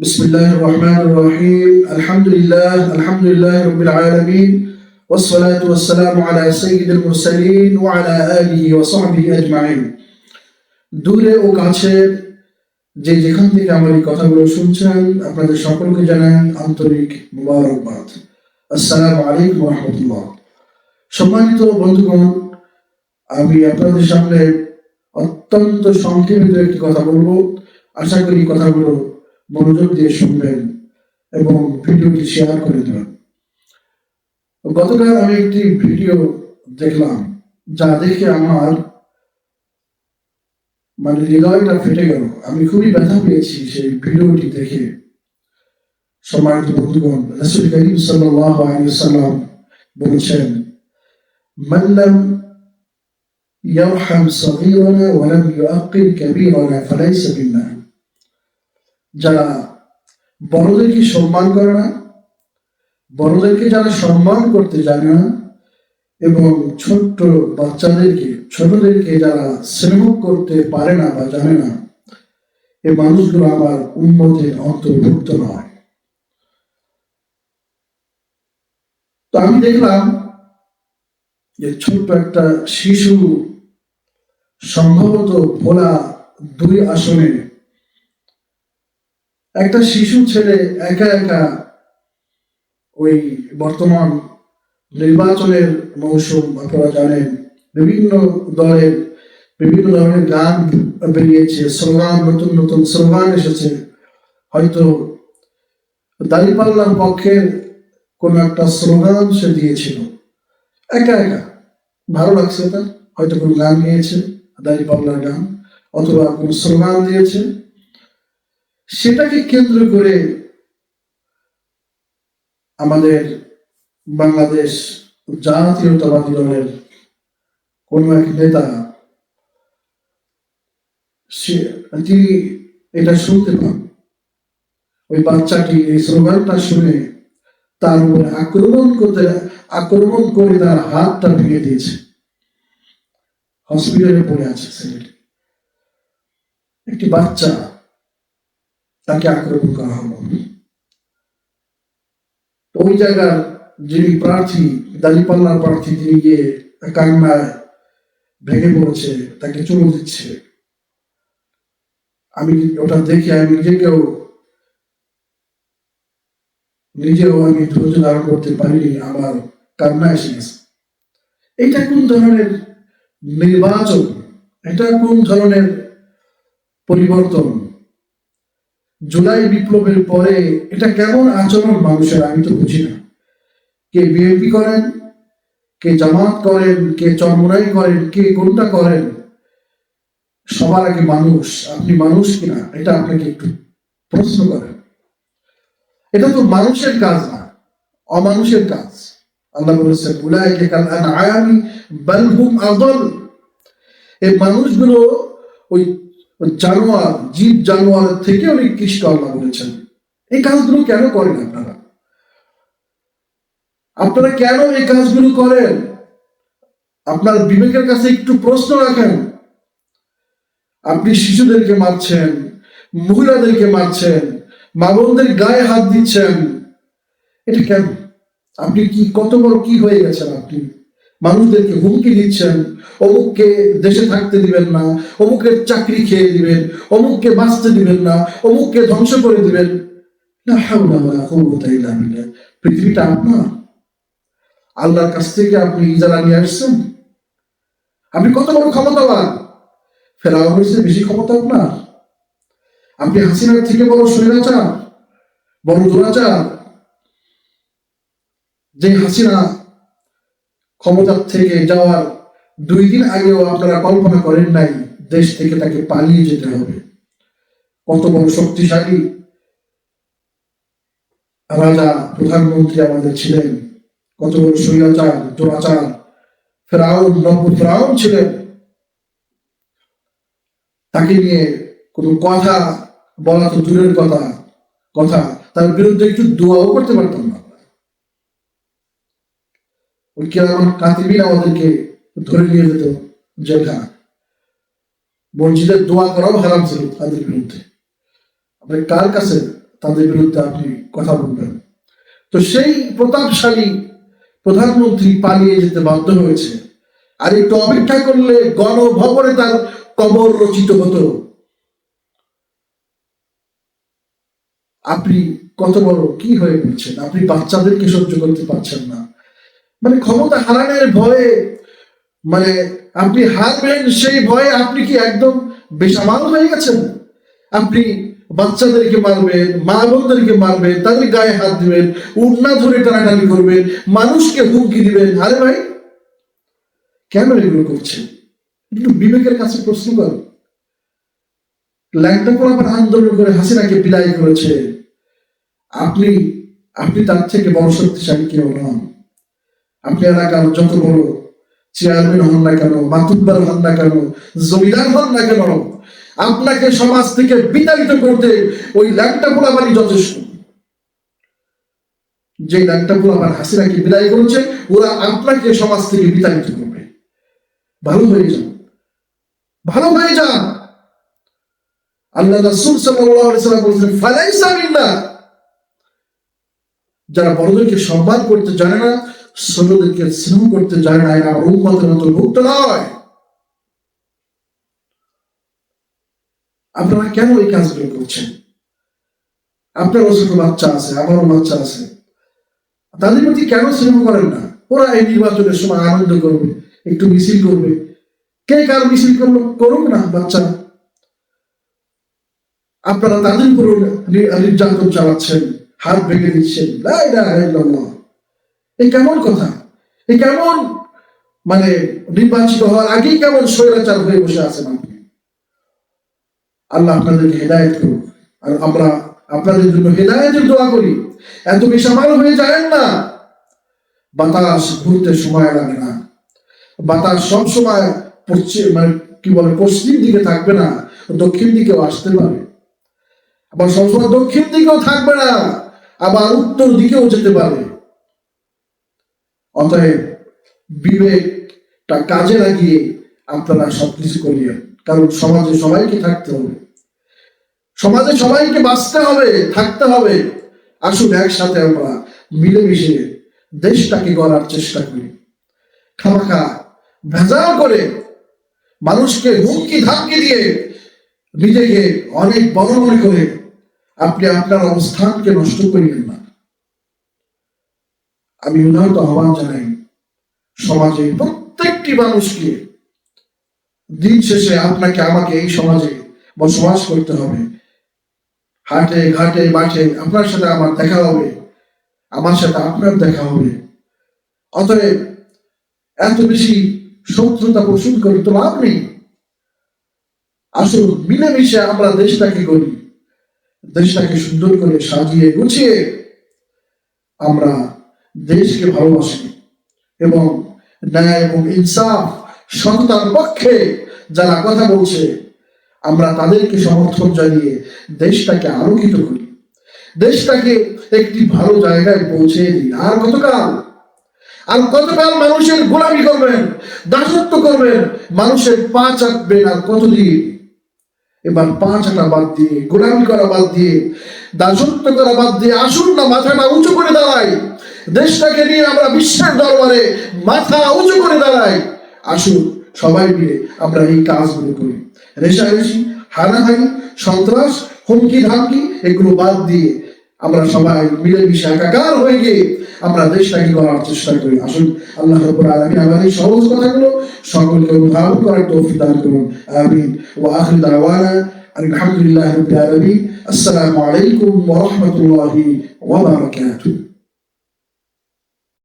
بسم الله الرحمن الرحيم الحمد لله الحمد لله رب العالمين والصلاة والسلام على سيد المرسلين وعلى آله وصحبه أجمعين দূরে ও কাছে যে যেখান থেকে আমার এই কথাগুলো শুনছেন আপনাদের সকলকে জানান আন্তরিক মুবারকবাদ আসসালামু আলাইকুম রহমতুল্লাহ সম্মানিত বন্ধুগণ আমি আপনাদের সামনে অত্যন্ত সংক্ষেপিত একটি কথা বলবো আশা করি কথাগুলো মনোযোগ দিয়ে শুনবেন এবং ভিডিওটি শেয়ার করে দেবেন গতকাল আমি একটি ভিডিও দেখলাম যা দেখে আমার মানে হৃদয়টা ফেটে গেল আমি খুবই ব্যথা পেয়েছি সেই ভিডিওটি দেখে সম্মানিত বন্ধুগণ রসুল করিম সাল্লাহ আলিয়াল্লাম বলেছেন মাল্লাম يرحم صغيرنا ولم يؤقل كبيرنا فليس منا যারা বড়দেরকে সম্মান করে না, বড়দেরকে যারা সম্মান করতে জানে না, এবং ছোট্ট বাচ্চাদেরকে, ছোটদেরকে যারা স্নেহ করতে পারে না বা জানে না, এ মানুষগুলো আমার উন্নতির অন্তর্ভুক্ত নয়। তো আমি দেখলাম যে ছোট্ট একটা শিশু সম্ভবত ভোলা দুই আসনে একটা শিশু ছেলে একা একা ওই বর্তমান নির্বাচনের মৌসুম আপনারা জানেন, বিভিন্ন দলের বিভিন্ন ধরনের গান বেরিয়েছে, স্লোগান, নতুন নতুন স্লোগান এসেছে। হয়তো দাঁড়িপাল্লার পক্ষের কোনো একটা স্লোগান সে দিয়েছিল। একা একা। ভালো লাগছে তার। হয়তো কোনো গান গিয়েছে, দাঁড়িপাল্লার গান, অথবা কোনো স্লোগান দিয়েছে। সেটাকে কেন্দ্র করে আমাদের বাংলাদেশ জাতীয়তাবাদী দলের কোন এক নেতা তিনি এটা শুনতে পান। ওই বাচ্চাটি এই স্লোগানটা শুনে তার উপরে আক্রমণ করতে, আক্রমণ করে তার হাতটা ভেঙে দিয়েছে। হসপিটালে পড়ে আছে ছেলেটি। একটি বাচ্চা তাকে আক্রমণ করা হলো। ওই জায়গার যিনি প্রার্থী দাঁড়িপাল্লার প্রার্থী, তিনি গিয়ে কান্নায় ভেঙে পড়েছে, তাকে চলে দিচ্ছে। আমি ওটা দেখে আমি নিজেকেও, নিজেও আমি ধৈর্য ধারণ করতে পারিনি, আমার কান্না এসে গেছে। এটা কোন ধরনের নির্বাচন? এটা কোন ধরনের পরিবর্তন? জুলাই বিপ্লবের পরে এটা কেমন আচরণ মানুষের, আমি তো বুঝি না। কে বিএনপি করেন, কে জামাত করেন, কে চরমরাই করেন, কে কোনটা করেন, সবার আগে মানুষ, আপনি মানুষ কিনা, এটা আপনাকে একটু প্রশ্ন করেন। এটা তো মানুষের কাজ না, অমানুষের কাজ। আল্লাহ বলেছেন, উলাইকে কাল আনআমি, বাল হুম আদল। এই মানুষগুলো ওই জানোয়ার জীব জানোয়ারের থেকে অনেক কৃষ্ট আল্লাহ বলেছেন। এই কাজগুলো কেন করেন আপনারা? আপনারা কেন এই কাজগুলো করেন? আপনার বিবেকের কাছে একটু প্রশ্ন রাখেন। আপনি শিশুদেরকে মারছেন, মহিলাদেরকে মারছেন মা বোনদের গায়ে হাত দিচ্ছেন। এটা কেন? আপনি কি কত বড় কি হয়ে গেছেন আপনি? মানুষদেরকে হুমকি দিচ্ছেন, অমুককে দেশে থাকতে দিবেন না অমুকের চাকরি খেয়ে দিবেন, অমুককে বাঁচতে দিবেন না, অমুককে ধ্বংস করে দিবেন। ইল্লা পৃথিবীটা আপনার। আল্লাহর কাছ থেকে আপনি ইজারা নিয়ে আসছেন। আপনি কত বড় ক্ষমতাবান? ফেরাউনের চেয়ে বেশি ক্ষমতা আপনার। আপনি হাসিনার থেকে বড় স্বৈরাচার, বড় দুরাচার। যে হাসিনা ক্ষমতার থেকে যাওয়ার দুই দিন আগেও আপনারা কল্পনা করেন নাই, দেশ থেকে তাকে পালিয়ে যেতে হবে। কত বড় শক্তিশালী রাজা, প্রধানমন্ত্রী আমাদের ছিলেন, কত বড় স্বৈরাচার, দুরাচার, ফেরাউন, নব্য ফেরাউন ছিলেন। তাকে নিয়ে কোনো কথা বলা তো দূরের কথা কথা। তার বিরুদ্ধে একটু দোয়াও করতে পারতাম না। ওই কেরামান কাতিবিন আমাদেরকে ধরে নিয়ে যেত জেলখানা মসজিদের দোয়া করাও হারাম ছিল তাদের বিরুদ্ধে। আপনি কার কাছে তাদের বিরুদ্ধে আপনি কথা বলবেন? তো সেই প্রতাপশালী প্রধানমন্ত্রী পালিয়ে যেতে বাধ্য হয়েছে। আর একটু অপেক্ষা করলে গণভবনে তার কবর রচিত হতো। আপনি কত বড় কি হয়ে পড়ছেন? আপনি বাচ্চাদেরকে সহ্য করতে পারছেন না। মানে ক্ষমতা হারানোর ভয়ে মানে আপনি হারবেন সেই ভয়ে আপনি কি একদম বেসামাল হয়ে গেছেন? আপনি বাচ্চাদেরকে মারবেন, মা বোনদেরকে মারবেন, তাদের গায়ে হাত দিবেন, উড়না ধরে টানাটানি করবেন, মানুষকে হুমকি দিবেন। আরে ভাই, কেন এগুলো করছেন? একটু বিবেকের কাছে প্রশ্ন কর। ল্যাংটা পোলাপান আন্দোলন করে হাসিনাকে বিদায় করেছে। আপনি আপনি তার থেকে বড় শক্তিশালী কেউ নন। আপনি এলাকার যত বড় চেয়ারম্যান হন না কেন, মাতুব্বার হন না কেন, জমিদার হন না কেন, আপনাকে সমাজ থেকে বিতাড়িত করতে ওই ল্যাংটা পোলাপানি যথেষ্ট। যে ল্যাংটা পোলাপান হাসিনাকে বিদায় করেছে, ওরা আপনাকে সমাজ থেকে বিতাড়িত করবে। ভালো হয়ে যান। ভালো হয়ে যান। আল্লাহ রাসূল সাল্লাল্লাহু আলাইহি সাল্লাম বলেছেন, ফালাইসা মিন্না। যারা বড়দেরকে সম্মান করতে জানে না ছোটদেরকে স্নেহ করতে জানে না, এরা উম্মতের অন্তর্ভুক্ত নয়। আপনারা কেন এই কাজগুলো করছেন? আপনারও ছোট বাচ্চা আছে, আমারও বাচ্চা আছে। তাদের প্রতি কেন স্নেহ করেন না? ওরা এই নির্বাচনের সময় আনন্দ করবে, একটু মিছিল করবে। কে কার মিছিল করল, করুক না বাচ্চা। আপনারা তাদের উপর নি- নির্যাতন চালাচ্ছেন, হাত ভেঙে দিচ্ছেন। ইলাহা ইল্লাল্লাহ। এই কেমন কথা? এই কেমন? মানে নির্বাচিত হওয়ার আগেই কেমন স্বৈরাচার হয়ে বসে আছেন আপনি আল্লাহ আপনাদেরকে হেদায়ত করুক। আর আমরা আপনাদের জন্য হেদায়তের দোয়া করি। এত বেসামাল হয়ে যায় না। বাতাস ঘুরতে সময় লাগে না। বাতাস সব সময় পশ্চিম মানে কি বলে, পশ্চিম দিকে থাকবে না, দক্ষিণ দিকেও আসতে পারে। আবার সবসময় দক্ষিণ দিকেও থাকবে না, আবার উত্তর দিকেও যেতে পারে। অতএব বিবেকটা কাজে লাগিয়ে আপনারা সবকিছু করিয়েন কারণ সমাজে সবাইকে থাকতে হবে। সমাজে সবাইকে বাঁচতে হবে, থাকতে হবে। আসুন একসাথে আমরা মিলেমিশে দেশটাকে গড়ার চেষ্টা করি। খামাখা ভেজাল করে মানুষকে হুমকি ধামকি দিয়ে নিজেকে অনেক বড় করে আপনি আপনার অবস্থানকে নষ্ট করিলেন না। আমি উন্নত আহ্বান জানাই সমাজে প্রত্যেকটি মানুষকে দিন শেষে আপনাকে, আমাকে এই সমাজে বসবাস করতে হবে। হাটে, ঘাটে, মাঠে আপনার সাথে আমার দেখা হবে। আমার সাথে আপনার দেখা হবে। অতএব এত বেশি শত্রুতা পোষণ করে তো লাভ নেই। আসুন, মিলেমিশে আমরা দেশটাকে করি দেশটাকে সুন্দর করে সাজিয়ে গুছিয়ে আমরা দেশকে ভালোবাসি এবং ন্যায় এবং ইনসাফ সন্তান পক্ষে যারা কথা বলছে, আমরা তাদেরকে সমর্থন জানিয়ে দেশটাকে আলোকিত করি। দেশটাকে একটি ভালো জায়গায় পৌঁছে দিই। আর কতকাল আর কতকাল মানুষের গোলামি করবেন, দাসত্ব করবেন, মানুষের পা চাটবেন আর কতদিন? এবার পা চাটা বাদ দিয়ে, গোলামি করা বাদ দিয়ে, দাসত্ব করা বাদ দিয়ে আসুন না, মাথাটা উঁচু করে দাঁড়াই। দেশটাকে নিয়ে আমরা বিশ্বের দরবারে মাথা উঁচু করে দাঁড়াই। আসুন সবাই মিলে আমরা এই কাজগুলো করি। রেশারেশি হানাহানি, সন্ত্রাস, হুমকি ধামকি, এগুলো বাদ দিয়ে আমরা সবাই মিলেমিশে একাকার হয়ে গিয়ে আমরা দেশটাকে করার চেষ্টা করি। আসুন আল্লাহ রব্বুল আলামিন আমার এই সহজ কথাগুলো সকলকে অনুধাবন করার তৌফিক দান করুন। আমিন। ওয়া আখির দাওয়ানা আলহামদুলিল্লাহ রাব্বিল আলামিন। আসসালামু আলাইকুম ওয়া রাহমাতুল্লাহি ওয়া বারাকাতুহু।